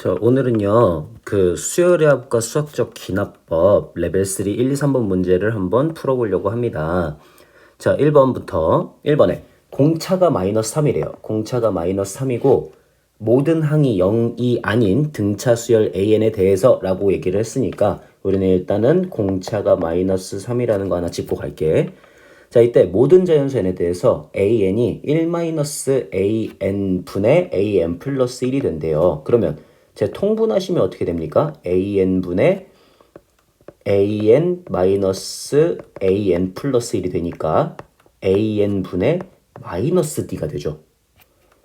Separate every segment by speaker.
Speaker 1: 자, 오늘은요, 그 수열의합과 수학적 기납법 레벨 3 1, 2, 3번 문제를 한번 풀어보려고 합니다. 자, 1번부터 1번에 공차가 마이너스 3이래요. 공차가 마이너스 3이고 모든 항이 0이 아닌 등차 수열 AN에 대해서 라고 얘기를 했으니까 우리는 일단은 공차가 마이너스 3이라는 거 하나 짚고 갈게. 자, 이때 모든 자연수에 대해서 AN이 1-AN 분의 AN 플러스 1이 된대요. 그러면 제 통분하시면 어떻게 됩니까? AN 분의 AN 마이너스 AN 플러스 1이 되니까 AN 분의 마이너스 D가 되죠.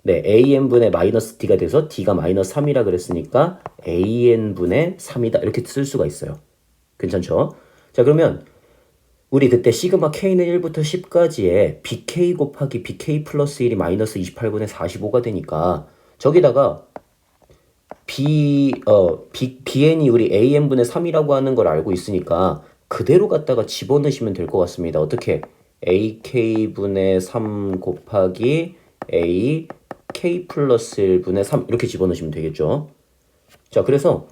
Speaker 1: 네, AN분의 마이너스 D가 돼서 D가 마이너스 3이라 그랬으니까 AN분의 3이다. 이렇게 쓸 수가 있어요. 괜찮죠? 자, 그러면 우리 그때 시그마 K는 1부터 10까지에 BK 곱하기 BK 플러스 1이 마이너스 28분의 45가 되니까 저기다가 B, 어, B, BN이 우리 AN분의 3이라고 하는 걸 알고 있으니까 그대로 갖다가 집어넣으시면 될 것 같습니다. 어떻게? AK분의 3 곱하기 A K 플러스 1분의 3 이렇게 집어넣으시면 되겠죠. 자, 그래서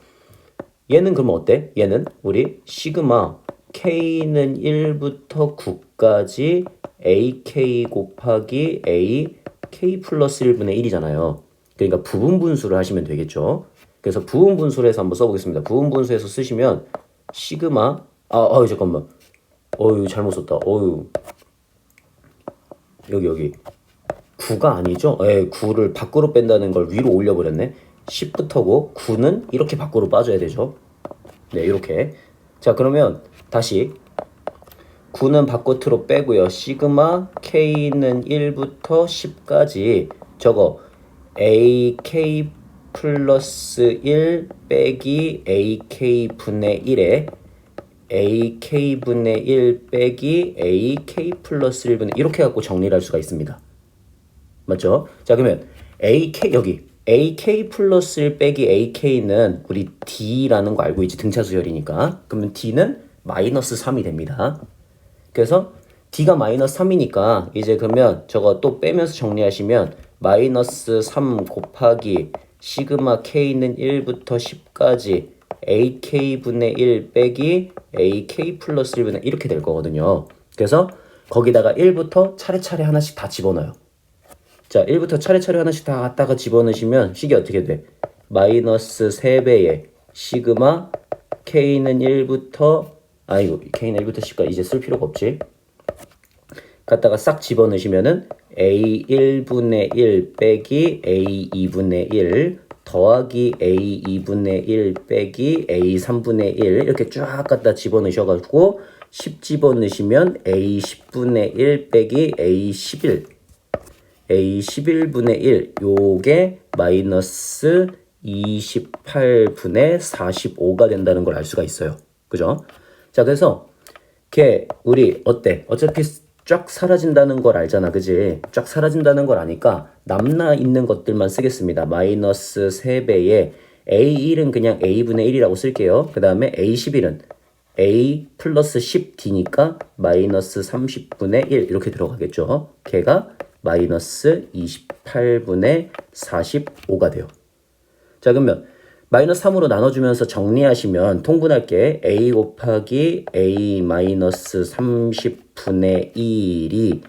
Speaker 1: 얘는 그러면 어때? 얘는 우리 시그마 K는 1부터 9까지 AK 곱하기 A K 플러스 1분의 1이잖아요. 그러니까 부분 분수를 하시면 되겠죠. 그래서 부분 분수를 해서 한번 써보겠습니다. 부분 분수에서 쓰시면 시그마 아, 아 잠깐만. 어유 잘못 썼다. 어유 여기 여기 9가 아니죠? 예, 9를 밖으로 뺀다는 걸 위로 올려버렸네. 10부터고 9는 이렇게 밖으로 빠져야 되죠. 네, 이렇게. 자, 그러면 다시 9는 바깥으로 빼고요. 시그마 K는 1부터 10까지 저거 AK 플러스 1 빼기 AK 분의 1에 AK분의 1 빼기 AK 플러스 1분의 이렇게 갖고 정리를 할 수가 있습니다. 맞죠? 자 그러면 AK 여기 AK 플러스 1 빼기 AK는 우리 D라는 거 알고 있지 등차 수열이니까 그러면 D는 마이너스 3이 됩니다. 그래서 D가 마이너스 3이니까 이제 그러면 저거 또 빼면서 정리하시면 마이너스 3 곱하기 시그마 K는 1부터 10까지 AK분의 1 빼기 AK 플러스 1분의 이렇게 될 거거든요. 그래서 거기다가 1부터 차례차례 하나씩 다 집어넣어요. 자, 1부터 차례차례 하나씩 다 갖다가 집어넣으시면 식이 어떻게 돼? 마이너스 3배의 시그마 K는 1부터 아이고 K는 1부터 10까지 이제 쓸 필요가 없지. 갖다가 싹 집어넣으시면은 A1분의 1 빼기 A2분의 1 더하기 A2분의 1 빼기 A3분의 1 이렇게 쫙 갖다 집어넣으셔가지고 10 집어넣으시면 A10분의 1 빼기 A11 A11분의 1 요게 마이너스 28분의 45가 된다는 걸 알 수가 있어요. 그죠? 자 그래서 걔 우리 어때? 어차피 쫙 사라진다는 걸 알잖아. 그지? 쫙 사라진다는 걸 아니까 남나 있는 것들만 쓰겠습니다. 마이너스 3배에 A1은 그냥 A분의 1이라고 쓸게요. 그 다음에 A11은 A 플러스 10D니까 마이너스 30분의 1 이렇게 들어가겠죠. 걔가 마이너스 28분의 45가 돼요. 자 그러면 마이너스 3으로 나눠주면서 정리하시면 통분할게 a 곱하기 a 마이너스 30 분의 1이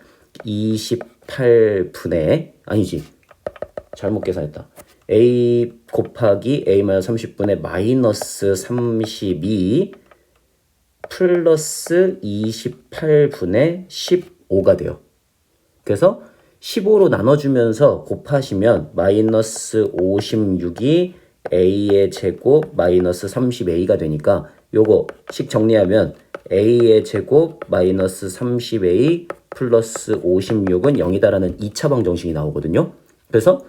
Speaker 1: 28분의 아니지 잘못 계산했다 a 곱하기 a 마이너스 30분의 마이너스 32 플러스 28분의 15가 돼요. 그래서 15로 나눠주면서 곱하시면 마이너스 56이 a의 제곱 마이너스 30a가 되니까 요거 식 정리하면 a의 제곱 마이너스 30a 플러스 56은 0이다라는 2차 방정식이 나오거든요. 그래서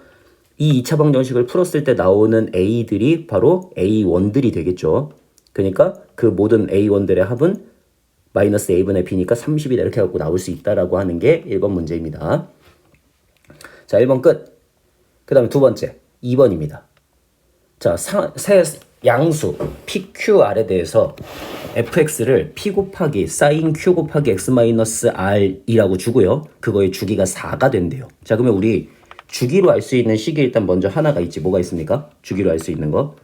Speaker 1: 이 2차 방정식을 풀었을 때 나오는 a들이 바로 a1들이 되겠죠. 그러니까 그 모든 a1들의 합은 마이너스 a분의 b니까 30이다 이렇게 갖고 나올 수 있다라고 하는 게 1번 문제입니다. 자, 1번 끝. 그 다음에 두 번째, 2번입니다. 자, 사, 세 양수 PQR에 대해서 fx를 p 곱하기 sin q 곱하기 x 마이너스 r이라고 주고요. 그거의 주기가 4가 된대요. 자, 그러면 우리 주기로 알 수 있는 식이 일단 먼저 하나가 있지. 뭐가 있습니까? 주기로 알 수 있는 거.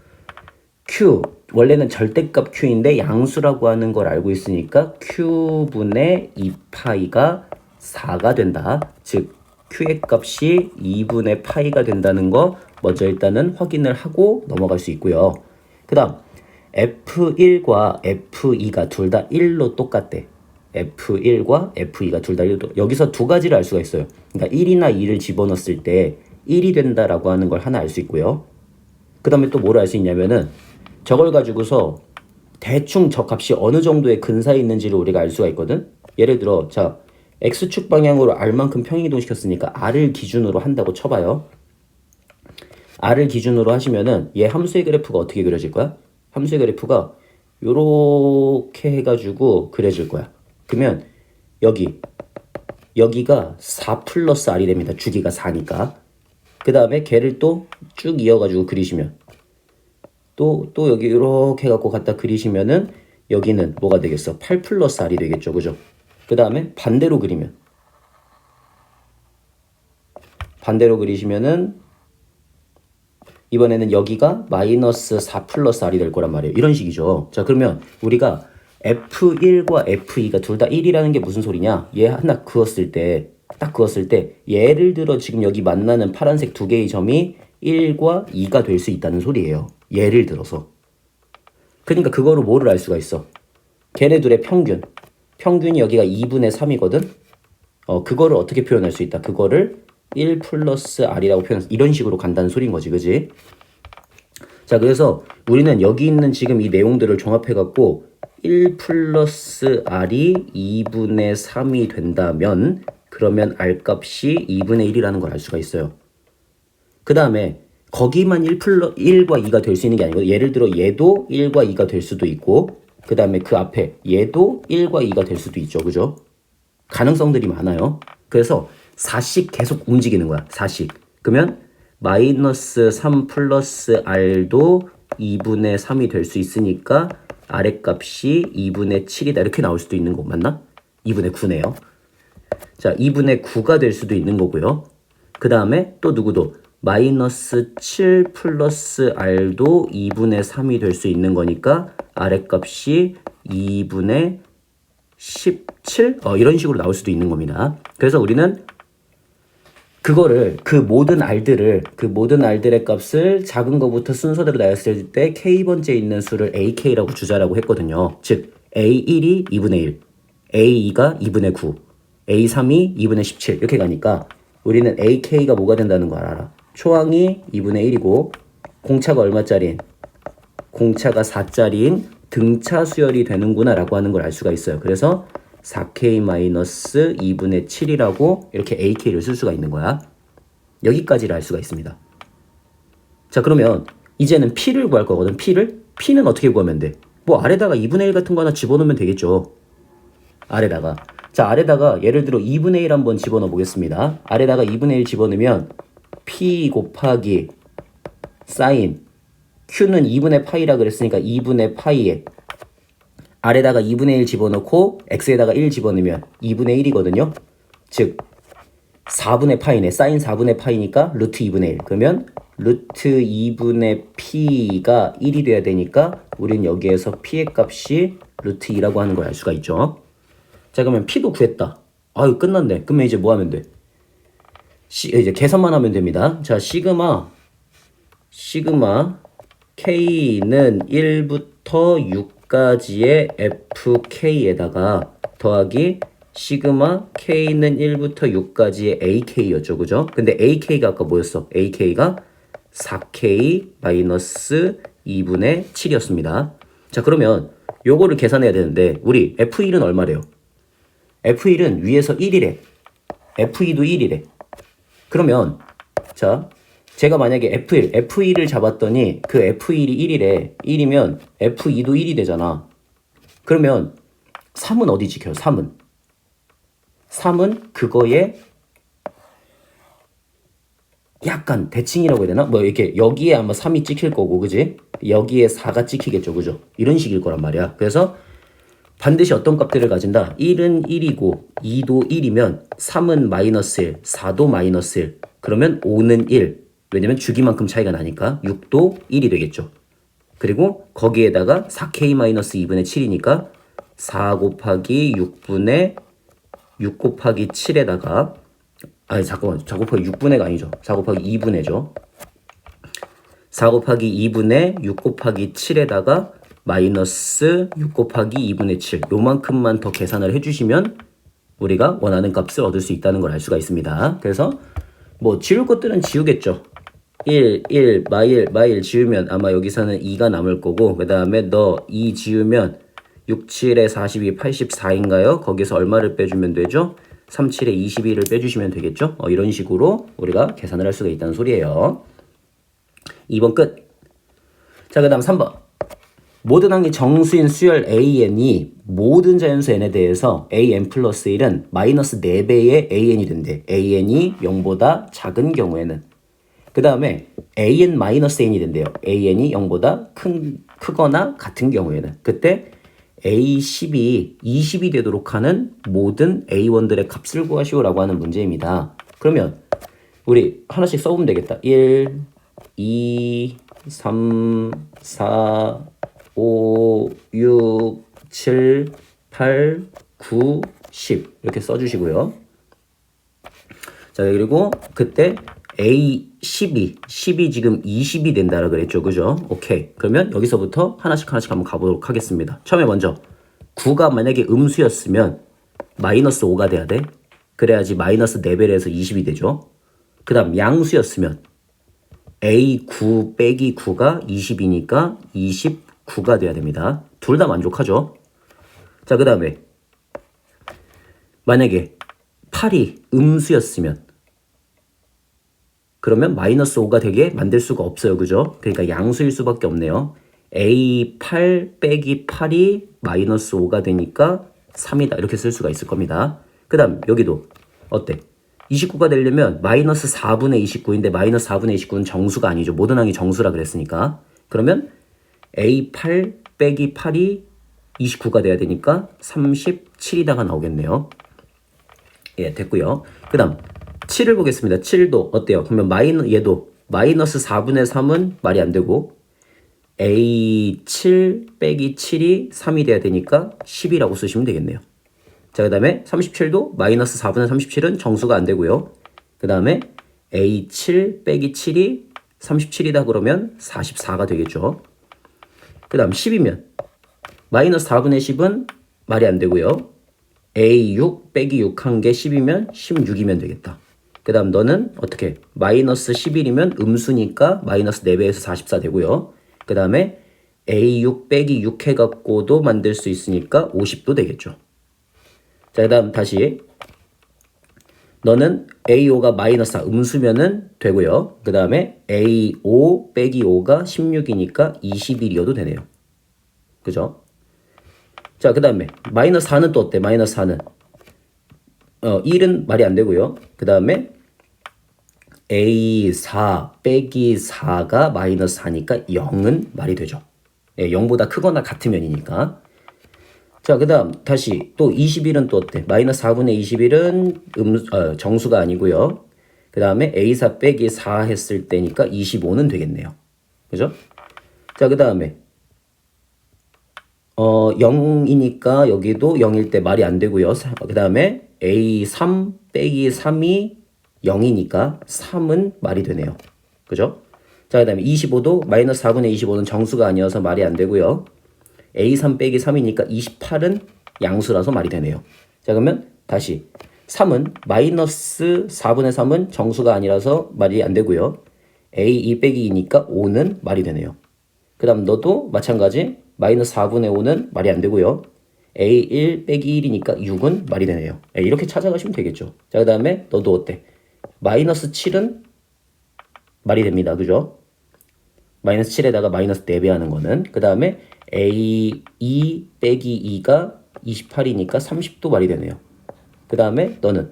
Speaker 1: Q 원래는 절대값 Q인데 양수라고 하는 걸 알고 있으니까 Q분의 2파이가 4가 된다. 즉 Q의 값이 2분의 파이가 된다는 거 먼저 일단은 확인을 하고 넘어갈 수 있고요. 그 다음 F1과 F2가 둘 다 1로 똑같대. F1과 F2가 둘 다 1로 여기서 두 가지를 알 수가 있어요. 그러니까 1이나 2를 집어넣었을 때 1이 된다라고 하는 걸 하나 알 수 있고요. 그 다음에 또 뭐를 알수 있냐면은 저걸 가지고서 대충 저 값이 어느 정도의 근사에 있는지를 우리가 알 수가 있거든. 예를 들어 자 x축 방향으로 r만큼 평행이동 시켰으니까 r을 기준으로 한다고 쳐봐요. r을 기준으로 하시면은 얘 함수의 그래프가 어떻게 그려질 거야? 함수의 그래프가 요렇게 해가지고 그려질 거야. 그러면 여기 여기가 4 플러스 r이 됩니다. 주기가 4니까. 그 다음에 걔를 또 쭉 이어가지고 그리시면 또, 또 여기 이렇게 해갖고 갖다 그리시면은 여기는 뭐가 되겠어? 8 플러스 R이 되겠죠. 그죠? 그 다음에 반대로 그리면 반대로 그리시면은 이번에는 여기가 마이너스 4 플러스 R이 될 거란 말이에요. 이런 식이죠. 자, 그러면 우리가 F1과 F2가 둘 다 1이라는 게 무슨 소리냐? 얘 하나 그었을 때, 딱 그었을 때, 예를 들어 지금 여기 만나는 파란색 두 개의 점이 1과 2가 될 수 있다는 소리예요. 예를 들어서. 그러니까 그거로 뭐를 알 수가 있어? 걔네 둘의 평균. 평균이 여기가 2분의 3이거든? 어, 그거를 어떻게 표현할 수 있다? 그거를 1 플러스 R이라고 표현, 이런 식으로 간다는 소리인 거지, 그지? 자, 그래서 우리는 여기 있는 지금 이 내용들을 종합해 갖고 1 플러스 R이 2분의 3이 된다면 그러면 R 값이 2분의 1이라는 걸 알 수가 있어요. 그 다음에 거기만 1 플러 1과 2가 될 수 있는 게 아니고 예를 들어 얘도 1과 2가 될 수도 있고 그 다음에 그 앞에 얘도 1과 2가 될 수도 있죠. 그죠? 가능성들이 많아요. 그래서 4씩 계속 움직이는 거야. 4씩. 그러면 마이너스 3 플러스 r도 2분의 3이 될 수 있으니까 r의 값이 2분의 7이다. 이렇게 나올 수도 있는 거 맞나? 2분의 9네요. 자, 2분의 9가 될 수도 있는 거고요. 그 다음에 또 누구도 마이너스 7 플러스 r도 2분의 3이 될 수 있는 거니까 r의 값이 2분의 17? 어, 이런 식으로 나올 수도 있는 겁니다. 그래서 우리는 그거를 그 모든 r들을 그 모든 r들의 값을 작은 거부터 순서대로 나열했을 때 k번째 있는 수를 ak라고 주자라고 했거든요. 즉 a1이 2분의 1, a2가 2분의 9, a3이 2분의 17 이렇게 가니까 우리는 ak가 뭐가 된다는 걸 알아. 초항이 2분의 1이고 공차가 얼마짜리인? 공차가 4짜리인 등차 수열이 되는구나 라고 하는 걸 알 수가 있어요. 그래서 4k-2분의 7이라고 이렇게 ak를 쓸 수가 있는 거야. 여기까지를 알 수가 있습니다. 자 그러면 이제는 p를 구할 거거든. p를? p는 어떻게 구하면 돼? 뭐 아래다가 2분의 1 같은 거 하나 집어넣으면 되겠죠. 아래다가. 자 아래다가 예를 들어 2분의 1 한번 집어넣어 보겠습니다. 아래다가 2분의 1 집어넣으면 p 곱하기 사인 q는 2분의 파이라 그랬으니까 2분의 파이에 아래다가 2분의 1 집어넣고 x에다가 1 집어넣으면 2분의 1이거든요. 즉 4분의 파이네. 사인 4분의 파이니까 루트 2분의 1. 그러면 루트 2분의 p가 1이 돼야 되니까 우리는 여기에서 p의 값이 루트 2라고 하는 걸 알 수가 있죠. 자 그러면 p도 구했다. 아유 끝났네. 그러면 이제 뭐 하면 돼? 시, 이제 계산만 하면 됩니다. 자 시그마 시그마 k는 1부터 6까지의 fk에다가 더하기 시그마 k는 1부터 6까지의 ak였죠. 그죠? 근데 ak가 아까 뭐였어? ak가 4k 마이너스 2분의 7이었습니다. 자 그러면 요거를 계산해야 되는데 우리 f1은 얼마래요? f1은 위에서 1이래. f2도 1이래. 그러면 자 제가 만약에 F1, F1을 잡았더니 그 F1이 1이래. 1이면 F2도 1이 되잖아. 그러면 3은 어디 지켜요? 3은. 3은 그거에 약간 대칭이라고 해야 되나? 뭐 이렇게 여기에 아마 3이 찍힐 거고, 그지? 여기에 4가 찍히겠죠, 그죠? 이런 식일 거란 말이야. 그래서 반드시 어떤 값들을 가진다? 1은 1이고 2도 1이면 3은 마이너스 1, 4도 마이너스 1, 그러면 5는 1. 왜냐면 주기만큼 차이가 나니까 6도 1이 되겠죠. 그리고 거기에다가 4k-2분의 7이니까 4 곱하기 6분의 6 곱하기 7에다가 아니 잠깐만 4 곱하기 6분의가 아니죠. 4 곱하기 2분의죠. 4 곱하기 2분의 6 곱하기 7에다가 마이너스 6 곱하기 2분의 7 요만큼만 더 계산을 해주시면 우리가 원하는 값을 얻을 수 있다는 걸 알 수가 있습니다. 그래서 뭐 지울 것들은 지우겠죠. 1, 1, 마일, 마일 지우면 아마 여기서는 2가 남을 거고 그 다음에 너 2 지우면 6, 7에 42, 84인가요? 거기서 얼마를 빼주면 되죠? 3, 7에 22를 빼주시면 되겠죠? 어, 이런 식으로 우리가 계산을 할 수가 있다는 소리예요. 2번 끝. 자, 그 다음 3번. 모든 항의 정수인 수열 an이 모든 자연수 n에 대해서 an 플러스 1은 마이너스 4배의 an이 된대. an이 0보다 작은 경우에는. 그 다음에 an 마이너스 n이 된대요. an이 0보다 큰, 크거나 같은 경우에는. 그때 a10이 20이 되도록 하는 모든 a1들의 값을 구하시오라고 하는 문제입니다. 그러면 우리 하나씩 써보면 되겠다. 1, 2, 3, 4, 5, 6, 7, 8, 9, 10 이렇게 써주시고요. 자 그리고 그때 A12, 10이 지금 20이 된다라 그랬죠, 그죠? 오케이. 그러면 여기서부터 하나씩 하나씩 한번 가보도록 하겠습니다. 처음에 먼저 9가 만약에 음수였으면 마이너스 5가 돼야 돼. 그래야지 마이너스 4배를 해서 20이 되죠. 그 다음 양수였으면 A9 빼기 9가 20이니까 29가 돼야 됩니다. 둘 다 만족하죠. 자, 그 다음에 만약에 8이 음수였으면 그러면 마이너스 5가 되게 만들 수가 없어요. 그죠? 그러니까 양수일 수밖에 없네요. A8 빼기 8이 마이너스 5가 되니까 3이다. 이렇게 쓸 수가 있을 겁니다. 그 다음 여기도 어때? 29가 되려면 마이너스 4분의 29인데 마이너스 4분의 29는 정수가 아니죠. 모든 항이 정수라 그랬으니까. 그러면 A8 빼기 8이 29가 돼야 되니까 37이다가 나오겠네요. 예, 됐고요. 그 다음 7을 보겠습니다. 7도 어때요? 그러면 마이너 얘도 마이너스 4분의 3은 말이 안 되고 A7 빼기 7이 3이 돼야 되니까 10이라고 쓰시면 되겠네요. 자, 그 다음에 37도 마이너스 4분의 37은 정수가 안 되고요. 그 다음에 A7 빼기 7이 37이다 그러면 44가 되겠죠. 그 다음 10이면 마이너스 4분의 10은 말이 안 되고요. A6 빼기 6 한 개 10이면 16이면 되겠다. 그 다음 너는 어떻게 마이너스 11이면 음수니까 마이너스 4배에서 44 되고요. 그 다음에 A6 빼기 6 해갖고도 만들 수 있으니까 50도 되겠죠. 자, 그 다음 다시 너는 A5가 마이너스 4 음수면은 되고요. 그 다음에 A5 빼기 5가 16이니까 21이어도 되네요. 그죠? 자, 그 다음에 마이너스 4는 또 어때? 마이너스 4는 어, 1은 말이 안 되고요. 그 다음에 A4 빼기 4가 마이너스 4니까 0은 말이 되죠. 예, 0보다 크거나 같으면이니까. 자, 그 다음 다시 또 21은 또 어때? 마이너스 4분의 21은 음, 어, 정수가 아니고요. 그 다음에 A4 빼기 4 했을 때니까 25는 되겠네요. 그죠? 자, 그 다음에 어, 0이니까 여기도 0일 때 말이 안 되고요. 그 다음에 A3 빼기 3이 0이니까 3은 말이 되네요. 그죠? 자, 그 다음에 25도 마이너스 4분의 25는 정수가 아니어서 말이 안 되고요. A3 빼기 3이니까 28은 양수라서 말이 되네요. 자, 그러면 다시 3은 마이너스 4분의 3은 정수가 아니라서 말이 안 되고요. A2 빼기 2니까 5는 말이 되네요. 그 다음 너도 마찬가지 마이너스 4분의 5는 말이 안 되고요. A1 빼기 1이니까 6은 말이 되네요. 예, 이렇게 찾아가시면 되겠죠. 자, 그 다음에 너도 어때? 마이너스 7은 말이 됩니다. 그죠? 마이너스 7에다가 마이너스 4배 하는 거는. 그 다음에 A2 빼기 2가 28이니까 30도 말이 되네요. 그 다음에 너는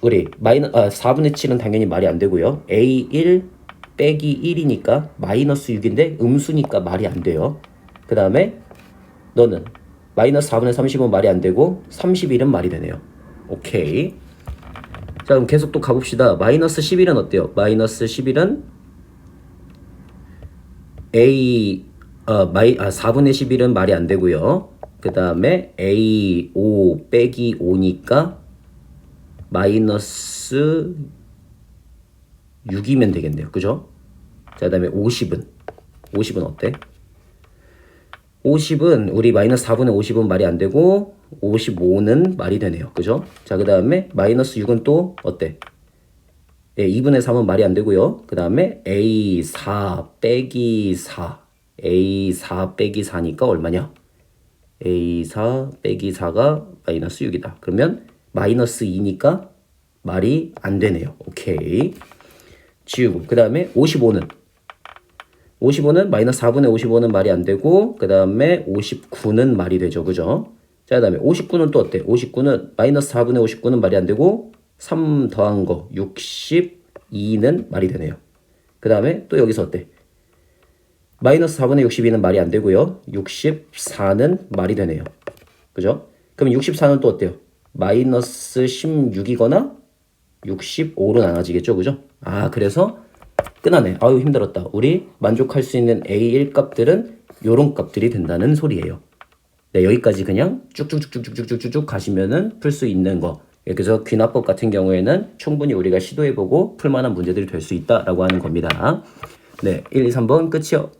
Speaker 1: 우리 마이너 아 4분의 7은 당연히 말이 안 되고요. A1 빼기 1이니까 마이너스 6인데 음수니까 말이 안 돼요. 그 다음에 너는 마이너스 4분의 30은 말이 안 되고 31은 말이 되네요. 오케이. 자, 그럼 계속 또 가봅시다. 마이너스 11은 어때요? 마이너스 11은 A, 어, 마이, 아, 4분의 11은 말이 안 되고요. 그 다음에 A 5 빼기 5니까 마이너스 6이면 되겠네요. 그죠? 자, 그 다음에 50은? 50은 어때? 50은 우리 마이너스 4분의 50은 말이 안 되고 55는 말이 되네요. 그죠? 자, 그 다음에 마이너스 6은 또 어때? 예, 2분의 3은 말이 안 되고요. 그 다음에 A4 빼기 4. A4 빼기 4니까 얼마냐? A4 빼기 4가 마이너스 6이다. 그러면 마이너스 2니까 말이 안 되네요. 오케이. 지우고. 그 다음에 55는? 55는 마이너스 4분의 55는 말이 안 되고 그 다음에 59는 말이 되죠. 그죠? 자, 그 다음에 59는 또 어때? 59는 마이너스 4분의 59는 말이 안 되고 3 더한 거 62는 말이 되네요. 그 다음에 또 여기서 어때? 마이너스 4분의 62는 말이 안 되고요. 64는 말이 되네요. 그죠? 그럼 64는 또 어때요? 마이너스 16이거나 65로 나눠지겠죠. 그죠? 아, 그래서 끝나네. 아유, 힘들었다. 우리 만족할 수 있는 A1 값들은 요런 값들이 된다는 소리예요. 네, 여기까지 그냥 쭉쭉쭉쭉쭉쭉쭉 가시면은 풀 수 있는 거. 예, 그래서 귀납법 같은 경우에는 충분히 우리가 시도해보고 풀만한 문제들이 될 수 있다라고 하는 겁니다. 네, 1, 2, 3번 끝이요.